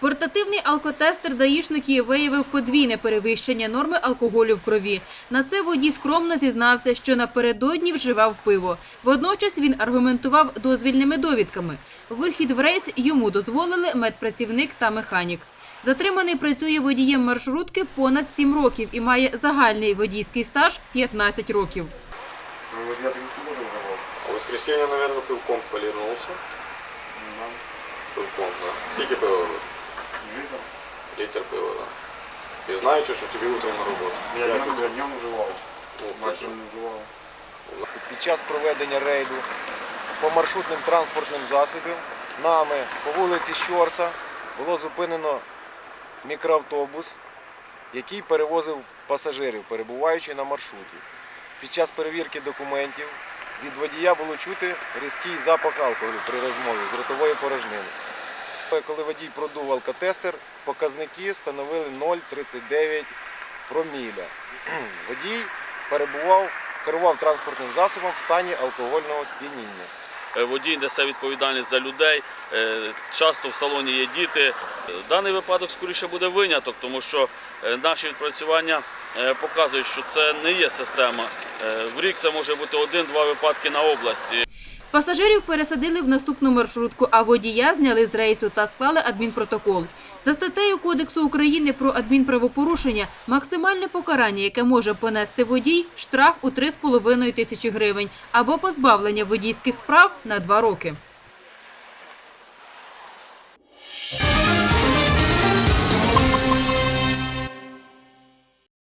Портативний алкотестер даїшників виявив подвійне перевищення норми алкоголю в крові. На це водій скромно зізнався, що напередодні вживав пиво. Водночас він аргументував дозвільними довідками. Вихід в рейс йому дозволили медпрацівник та механік. Затриманий працює водієм маршрутки понад 7 років і має загальний водійський стаж 15 років. Ну, вот я так и субботу взорвал. А в воскресенье, наверное, пивком полірнувся. Пивком, да. Скільки пива? Літр пива, да. І знаєте, що тобі утром на роботу. Я днем, ви- я днем уживал. Не уживал. Під час проведення рейду по маршрутним транспортним засобам нами по вулиці Щорса було зупинено мікроавтобус, який перевозив пасажирів, перебуваючи на маршруті. Під час перевірки документів від водія було чути різкий запах алкоголю при розмові з ротової порожнини. Коли водій продув алкотестер, показники становили 0,39 проміля. Водій перебував, керував транспортним засобом в стані алкогольного сп'яніння. Е, Водій несе відповідальність за людей. Е, Часто в салоні є діти. Е, Даний випадок скоріше буде виняток, тому що наші відпрацювання показують, що це не є система. В рік це може бути один-два випадки на області. Пасажирів пересадили в наступну маршрутку, а водія зняли з рейсу та склали адмінпротокол. За статтею Кодексу України про адмінправопорушення максимальне покарання, яке може понести водій, штраф у 3,5 тисячі гривень або позбавлення водійських прав на 2 роки.